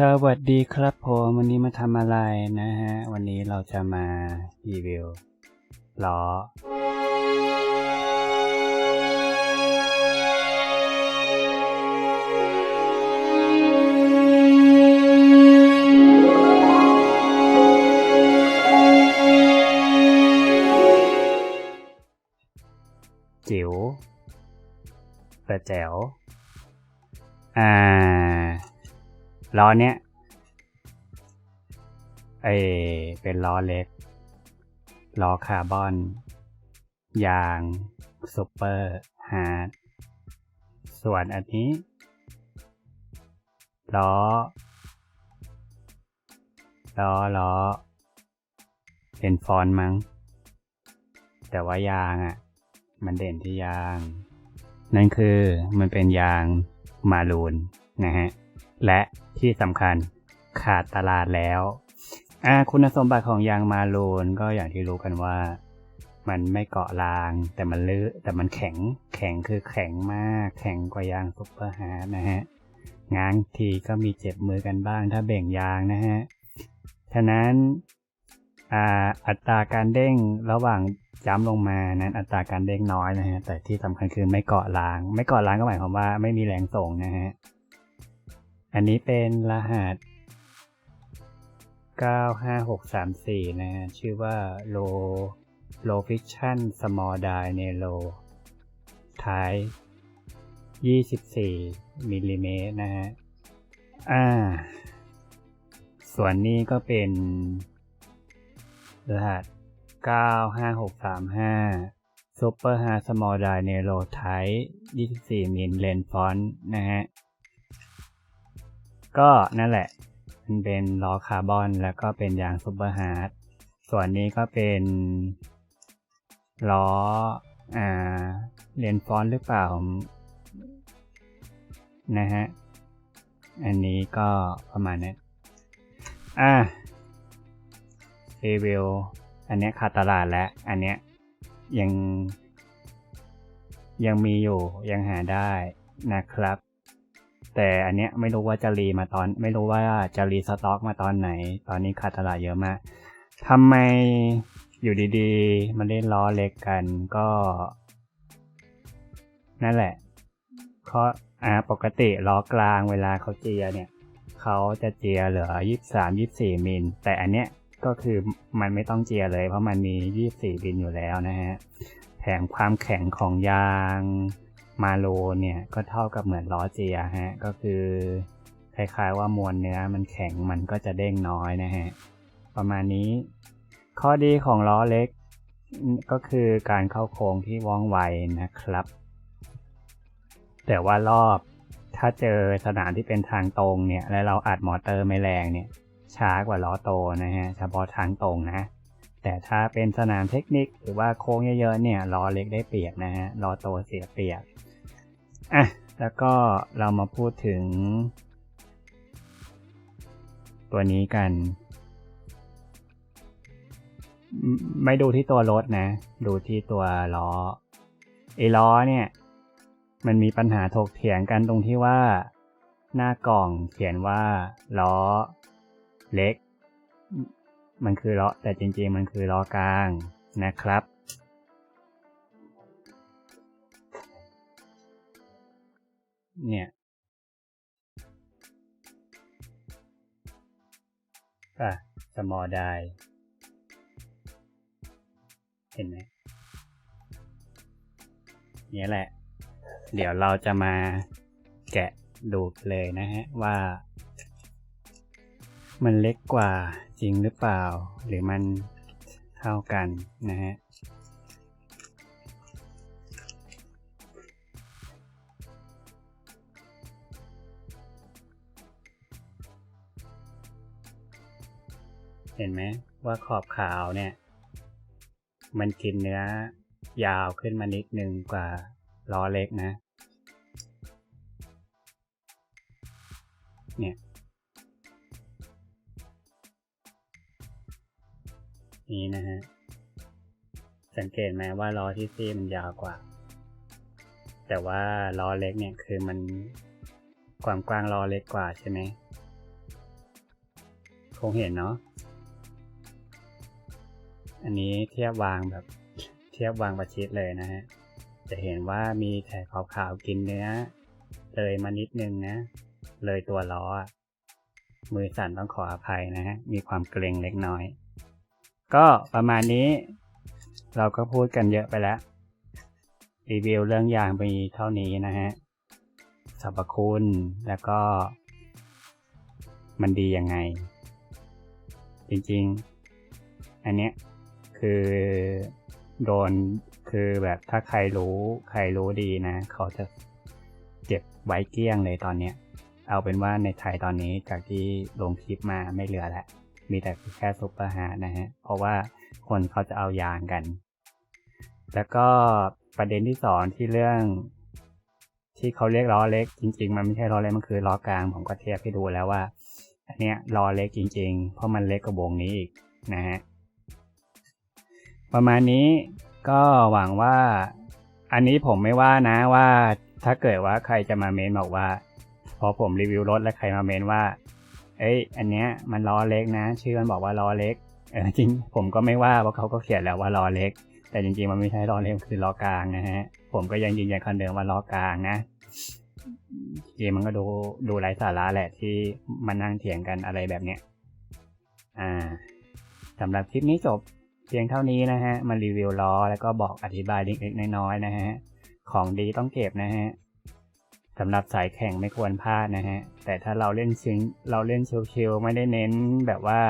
สวัสดีครับผมวันนี้มาทำอะไรนะฮะ วันนี้เราจะมารีวิวล้อจิ๋วแต่แจ๋วอ่า ล้อเนี้ยเอเป็นล้อเล็ก ล้อคาร์บอน ยางซูเปอร์ฮาร์ดส่วนอันนี้ ล้อ ล้อล้อ เป็นฟอนมั้ง แต่ว่ายางอะ่ะ มันเด่นที่ยาง นั่นคือมันเป็นยางมารูนนะฮะ และที่สำคัญขาดตลาดแล้วคุณสมบัติของยางมารูนก็อย่างที่รู้กันว่า มันไม่เกาะราง แต่มันลื้อแต่มันแข็งแข็งคือแข็งมาก แข็งกว่ายางซุปเปอร์ฮาร์ดนะฮะง้างทีก็มีเจ็บมือกันบ้างถ้าเบ่งยางนะฮะฉะนั้นอัตราการเด้งระหว่างจ้ำลงมานั้นอัตราการเด้งน้อยนะฮะแต่ที่สำคัญคือไม่เกาะราง ไม่เกาะรางก็หมายความว่าไม่มีแรงส่งนะฮะ อันนี้เป็นรหัส 95634 นะฮะ ชื่อว่า low low fiction small die nero ท้าย 24มิลลิเมตรนะฮะ อ่า ส่วนนี้ก็เป็น รหัส 95635 Super Hard Small Die Nero Type 24มิลเลนฟอนต์นะฮะ ก็นั่นแหละ มันเป็นล้อคาร์บอน แล้วก็เป็นยางซูเปอร์ฮาร์ด ส่วนนี้ก็เป็นล้ออ่าเลนฟอนหรือเปล่าผมนะฮะ อันนี้ก็ประมาณนี้อ่ารีวิว อันนี้ขาดตลาดแล้ว อันเนี้ยยังยังมีอยู่ยังหาได้นะครับ แต่อันเนี้ยไม่รู้ว่าจะรีมาตอน ไม่รู้ว่าจะรีสต็อกมาตอนไหน ตอนนี้ขาดตลาดเยอะมากทำไมอยู่ดีๆมาเล่นล้อเล็กกันก็ นั่นแหละเพราะอ่าปกติล้อกลางเวลาเขาเจียเนี่ยเขาจะเจียเหลือยี่สามยี่สี่มิล แต่อันเนี้ยก็คือมันไม่ต้องเจียเลย เพราะมันมียี่สี่บินอยู่แล้วนะฮะแถมความแข็งของยาง มาโลเนี่ยก็เท่ากับเหมือนล้อเจียฮะ ก็คือคล้ายๆว่ามวลเนื้อมันแข็งมันก็จะเด้งน้อยนะฮะ ประมาณนี้ ข้อดีของล้อเล็ก ก็คือการเข้าโค้งที่ว่องไวนะครับ แต่ว่ารอบถ้าเจอสนามที่เป็นทางตรงเนี่ย แล้วเราอัดมอเตอร์ไม่แรงเนี่ย ช้ากว่าล้อโตนะฮะเฉพาะทางตรงนะ แต่ถ้าเป็นสนามเทคนิคหรือว่าโค้งเยอะๆเนี่ยล้อเล็กได้เปรียบนะฮะล้อโตเสียเปรียบอะแล้วก็เรามาพูดถึง ตัวนี้กัน ไม่ดูที่ตัวรถนะ ดูที่ตัวล้อไอ้ล้อเนี่ย มันมีปัญหาถกเถียงกันตรงที่ว่า หน้ากล่องเขียนว่าล้อเล็ก มันคือล้อแต่จริงๆมันคือล้อกลางนะครับ เนี่ยอะ small die เห็นไหมนี่แหละ เดี๋ยวเราจะมาแกะดูเลยนะฮะว่า มันเล็กกว่า จริงหรือเปล่า หรือมันเท่ากันนะฮะเห็นไหมว่าขอบขาวเนี่ย มันกินเนื้อยาวขึ้นมานิดนึงกว่าล้อเล็กนะ เนี่ย นี้นะฮะ สังเกตไหมว่าล้อที่ซี่มันยาวกว่า แต่ว่าล้อเล็กเนี่ยคือมันความกว้างล้อเล็กกว่าใช่ไหมคงเห็นเนาะ อันนี้เทียบวางแบบเทียบวางประชิดเลยนะฮะ จะเห็นว่ามีแถบขาวๆกินเนื้อเลยมานิดนึงนะ เลยตัวล้อ มือสั่นต้องขออภัยนะฮะ มีความเกรงเล็กน้อย ก็ประมาณนี้ เราก็พูดกันเยอะไปแล้ว รีวิวเรื่องยางมีเท่านี้นะฮะสรรพคุณแล้วก็ มันดียังไง จริงๆ อันเนี้ยคือโดนคือแบบถ้าใครรู้ใครรู้ดีนะ เขาจะเก็บไว้เกลี้ยงเลยตอนเนี้ย เอาเป็นว่าในไทยตอนนี้จากที่ลงคลิปมาไม่เหลือแล้ว มีแต่แค่ซุปเปอร์ฮาร์ดนะฮะ เพราะว่าคนเขาจะเอายางกัน แล้วก็ประเด็นที่สองที่เรื่อง ที่เขาเรียกล้อเล็ก จริง ๆ มันไม่ใช่ล้อเล็กมันคือล้อกลางผมก็เทียบให้ดูแล้วว่า อันเนี้ยล้อเล็กจริง ๆ เพราะมันเล็กกว่าวงนี้อีกนะฮะประมาณนี้ก็หวังว่า อันนี้ผมไม่ว่านะว่าถ้าเกิดว่าใครจะมาเมนบอกว่า พอผมรีวิวรถแล้วใครมาเมนว่า เอ้ย อันเนี้ยมันล้อเล็กนะ ชื่อมันบอกว่าล้อเล็กเออจริงผมก็ไม่ว่าเพราะเขาก็เขียนแล้วว่าล้อเล็ก แต่จริงๆมันไม่ใช่ล้อเล็กคือล้อกลางนะฮะ ผมก็ยังยืนยันคำเดิมว่าล้อกลางนะเกมมันก็ดูดูไร้สาระแหละที่มานั่งเถียงกันอะไรแบบเนี้ยอ่าสำหรับคลิปนี้จบเพียงเท่านี้นะฮะ มารีวิวล้อแล้วก็บอกอธิบายเล็กๆน้อยๆนะฮะ ของดีต้องเก็บนะฮะ สำหรับสายแข่งไม่ควรพลาดนะฮะ แต่ถ้าเราเล่นชิงเราเล่นเชิวๆไม่ได้เน้นแบบว่า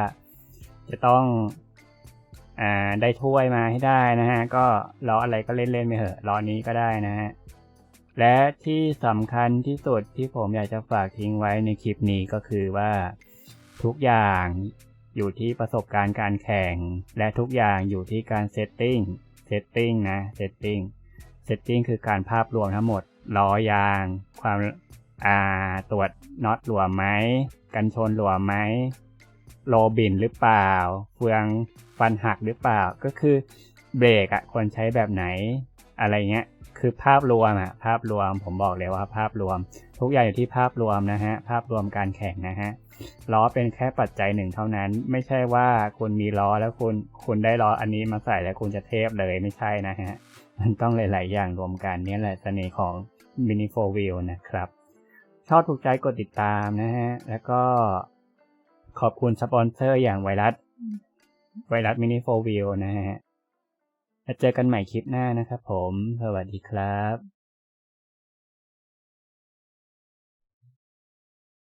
จะต้องอ่าได้ถ้วยมาให้ได้นะฮะ ก็ล้ออะไรก็เล่นๆไปเถอะล้อนี้ก็ได้นะฮะ และที่สำคัญที่สุดที่ผมอยากจะฝากทิ้งไว้ในคลิปนี้ก็คือว่าทุกอย่างอยู่ที่ประสบการณ์การแข่ง และทุกอย่างอยู่ที่การเซตติ้งเซตติ้งนะเซตติ้งเซตติ้งคือการภาพรวมทั้งหมด ล้อยาง ความอ่าตรวจน็อตหลวมไหมกันชนหลวมไหมโลบินหรือเปล่า เฟืองฟันหักหรือเปล่าก็คือเบรกอะควรใช้แบบไหน อะไรเงี้ยคือภาพรวมอะภาพรวมผมบอกเลยว่าภาพรวม ทุกอย่างอยู่ที่ภาพรวมนะฮะภาพรวมการแข่งนะฮะล้อเป็นแค่ปัจจัยหนึ่งเท่านั้น ไม่ใช่ว่าคุณมีล้อแล้วคุณคุณได้ล้ออันนี้มาใส่แล้วคุณจะเทพเลยไม่ใช่นะฮะมันต้องหลาย ๆ อย่างรวมกันนี่แหละเสน่ห์ของ Mini 4 Wheel นะครับ ชอบถูกใจกดติดตามนะฮะ แล้วก็ขอบคุณสปอนเซอร์อย่างไวรัส ไวรัส Mini 4 Wheel นะฮะแล้วเจอกันใหม่คลิปหน้านะครับผม สวัสดีครับ